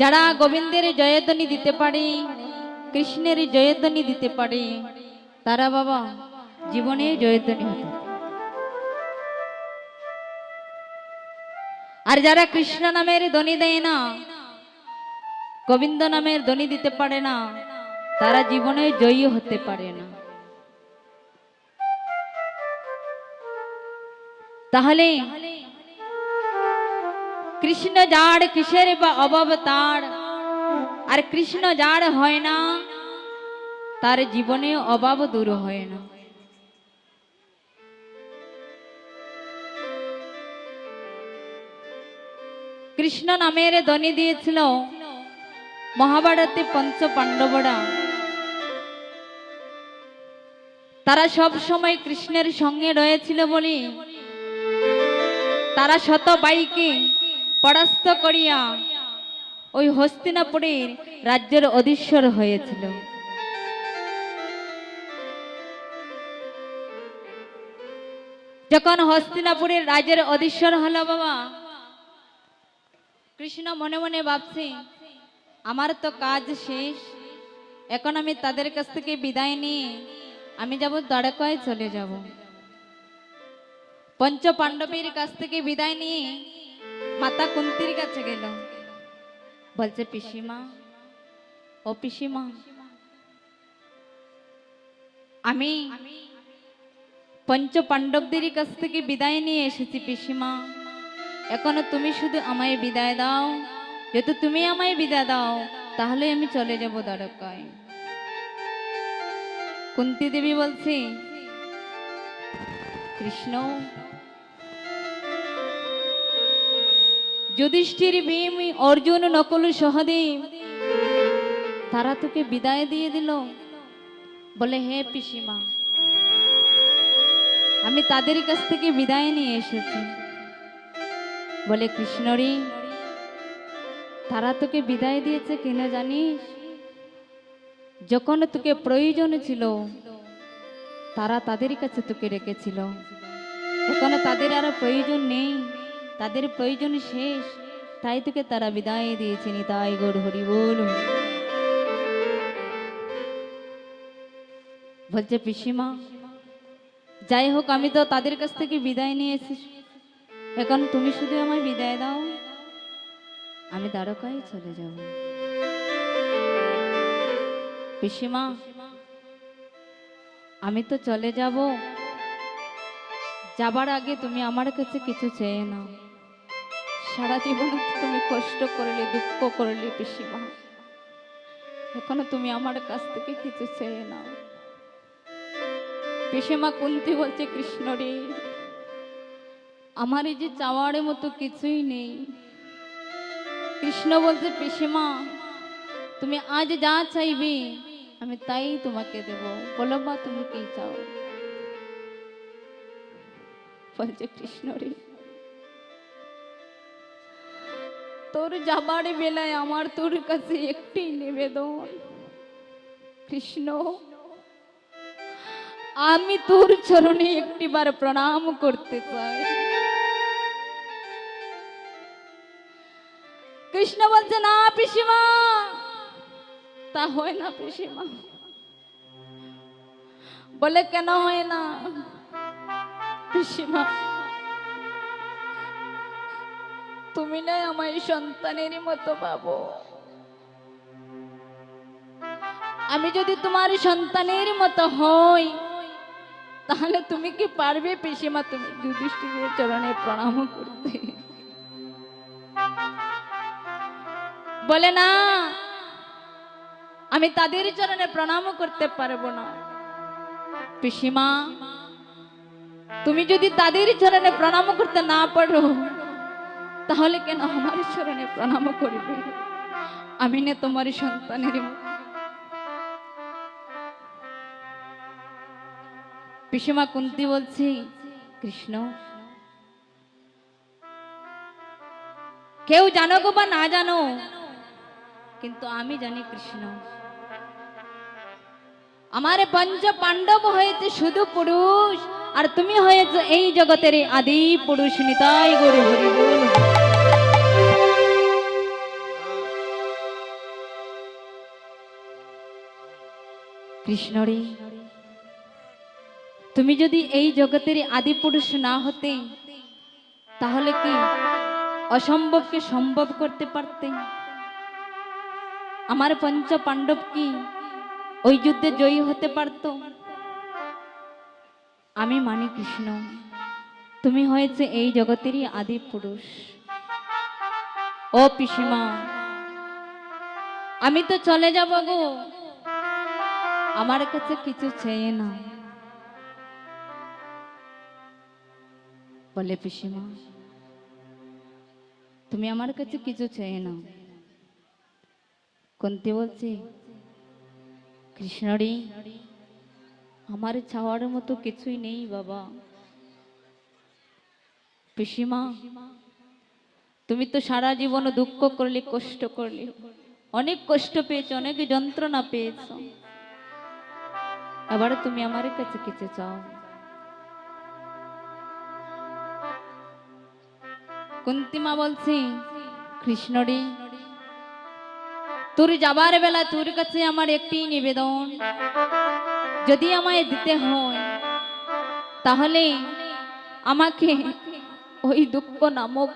যারা গোবিন্দের জয়ধ্বনি দিতে পারে, কৃষ্ণের জয়ধ্বনি দিতে পারে, তারা বাবা জীবনে জয়ধ্বনি হতে আর যারা কৃষ্ণ নামের ধ্বনি দেয় না, গোবিন্দ নামের ধ্বনি দিতে পারে না, তারা জীবনে জয়ী হতে পারে না। তাহলে কৃষ্ণ যার কিসের বা অভাব আর কৃষ্ণ যার হয় না, তার জীবনে অভাব দূর হয় না। কৃষ্ণ নামের ধ্বনি দিয়েছিল মহাভারতে পঞ্চ পাণ্ডবরা। তারা সব সময় কৃষ্ণের সঙ্গে রয়েছিল বলে। তারা শত বাইকে পরাস্ত করিয়া ওই হস্তিনাপুরের রাজ্যের অধীশ্বর হয়েছিল। যখন হস্তিনাপুরের রাজ্যের অধীশ্বর হলো বাবা, কৃষ্ণ মনে মনে ভাবছি, আমার তো কাজ শেষ, এখন আমি তাদের কাছ থেকে বিদায় নিয়ে আমি যাব, দ্বারকায় চলে যাব। পঞ্চ পাণ্ডবের কাছ থেকে বিদায় নিয়ে মাতা কুন্তির কাছে গেল বলছে পিসিমা ও পিসিমা আমি পঞ্চ পাণ্ডবদের কাছ থেকে বিদায় নিয়ে এসেছি পিসিমা এখনও তুমি শুধু আমায় বিদায় দাও যেহেতু তুমি আমায় বিদায় দাও তাহলে আমি চলে যাব দ্বারকায় কুন্তি দেবী বলছি কৃষ্ণ যুধিষ্ঠির ভীম অর্জুন নকল সহদেব, তারা তোকে বিদায় দিয়ে দিল। বলে, হে পিসিমা, আমি তাদের কাছ থেকে বিদায় নিয়ে এসেছি। বলে, কৃষ্ণরী, তারা তোকে বিদায় দিয়েছে কিনা জানিস? যখন তোকে প্রয়োজন ছিল, তারা তাদের কাছে তোকে রেখেছিল। এখন তাদের আর প্রয়োজন নেই। তাদের প্রয়োজন শেষ। তাই তোকে তারা বিদায় দিয়েছে, নিতাই গৌর হরি বল। বলছে, পিসিমা, যাই হোক, আমি তো তাদের কাছ থেকে বিদায় নিয়ে এখন তুমি শুধু আমায় বিদায় দাও। আমি দ্বারকায় চলে যাব। পিসিমা, আমি তো চলে যাব। যাবার আগে তুমি আমার কাছে কিছু চেয়ে নাও। সারা জীবন তুমি কষ্ট করলে, দুঃখ করলে পিসিমা এখনও তুমি আমার কাছ থেকে কিছু চেয়ে নাও। পিসিমা কুন্তি বলছে, কৃষ্ণ রে, আমার এই যে চাওয়ার মতো কিছুই নেই। কৃষ্ণ বলছে পিসিমা তুমি আজ যা চাইবে, আমি তাই তোমাকে দেব। বলো মা, তুমি কি চাও? বলছে, কৃষ্ণ রে তোর যাবার বেলায় আমার তোর কাছে একটি নিবেদন। কৃষ্ণ, আমি তোর চরণে একটিবার প্রণাম করতে চাই। কৃষ্ণ বলছে, না পিসিমা। তা হয় না পিসিমা। বলে, কেন হয় না? পিসিমা তুমি না আমায় সন্তানের মতো পাবো। আমি যদি তোমার সন্তানের মতো হই, তাহলে তুমি কি পারবে পিসিমা? তুমি যুধিষ্ঠিরের চরণে প্রণাম করতে। বলে না, আমি তাদের চরণে প্রণাম করতে পারব না। পিসিমা, তুমি যদি তাদের চরণে প্রণাম করতে না পারো তাহলে কেন আমার চরণে প্রণাম করবে? আমি না তোমার সন্তানের। পিসিমা কুন্তি বলছি, কৃষ্ণ, কেউ জানো গো বা না জানো? কিন্তু আমি জানি কৃষ্ণ। আমার পঞ্চ পাণ্ডব হয়েছে শুধু পুরুষ, আর তুমি হয়েছে এই জগতের আদি পুরুষ, নিতাই গরু হরি কৃষ্ণরে, তুমি যদি এই জগতের আদি পুরুষ না হতে, তাহলে কি অসম্ভবকে সম্ভব করতে পারতে? আমার পঞ্চ পাণ্ডব কি ওই যুদ্ধে জয়ী হতে পারত? আমি মানি কৃষ্ণ, তুমি হয়েছে এই জগতেরই আদি পুরুষ ও পিসিমা, আমি তো চলে যাব গো। আমার কাছে কিছু চেয়ে না বলে পিসিমা, তুমি আমার কাছে কিছু চেয়ে না কুন্তি বলছি, কৃষ্ণরি, আমার চাওয়ার মতো কিছুই নেই বাবা। পিসিমা, তুমি তো সারা জীবন দুঃখ করলে, কষ্ট করলে, অনেক কষ্ট পেয়েছ, অনেক যন্ত্রণা পেয়েছ। এবার তুমি আমার কাছে কিছু চাও। কুন্তিমা বলছি, কৃষ্ণরে, তোর যাবার বেলা তোর কাছে আমার একটি নিবেদন। যদি আমায় দিতে হয়, তাহলে আমাকে ওই দুঃখ নামক,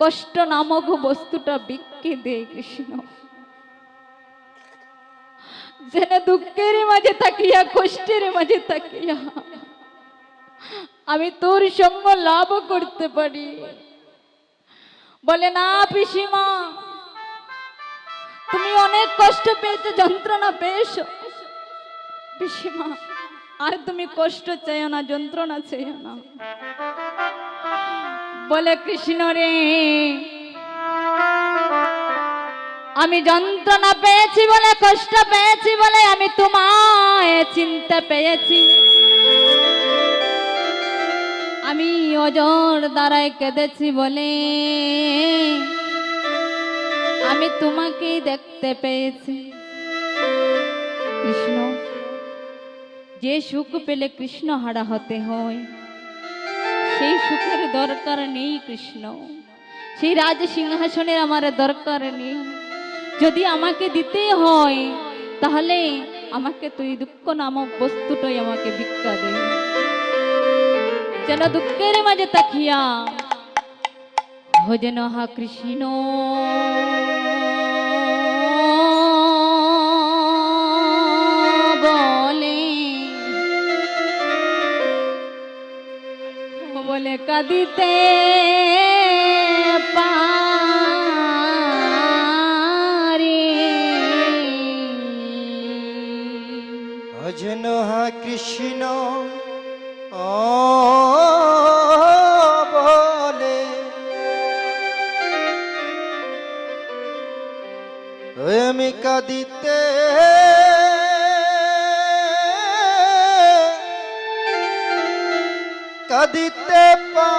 কষ্ট নামক বস্তুটা বিক্রি দে কৃষ্ণ। যেন দুঃখের মাঝে থাকিয়া, কষ্টের মাঝে থাকিয়া। আমি তোর সঙ্গ লাভ করতে পারি। বলে, না পিসিমা, তুমি অনেক কষ্ট পেয়েছ, যন্ত্রণা পেয়েছ। পিসিমা, আর তুমি কষ্ট চাইও না, যন্ত্রণা চাইও না। বলে, কৃষ্ণ রে আমি যন্ত্রণা পেয়েছি বলে, কষ্ট পেয়েছি বলে, আমি তোমায় চিনতে পেয়েছি। আমি অজর দ্বারায় কেঁদেছি বলে, আমি তোমাকে দেখতে পেয়েছি। কৃষ্ণ, যে সুখ পেলে কৃষ্ণ হারা হতে হয়, সেই সুখের দরকার নেই কৃষ্ণ। সেই রাজ সিংহাসনের আমার দরকার নেই। যদি আমাকে দিতে হয়, তাহলে আমাকে তুই দুঃখ নামক বস্তুটাই আমাকে ভিক্ষা দে। যেন দুঃখের মাঝে তাকিয়া ভজন হা কৃষ্ণ। বলে বলে কাঁদিতে কৃষ্ণ। বলে আমি কাঁদিতে কাঁদিতে পা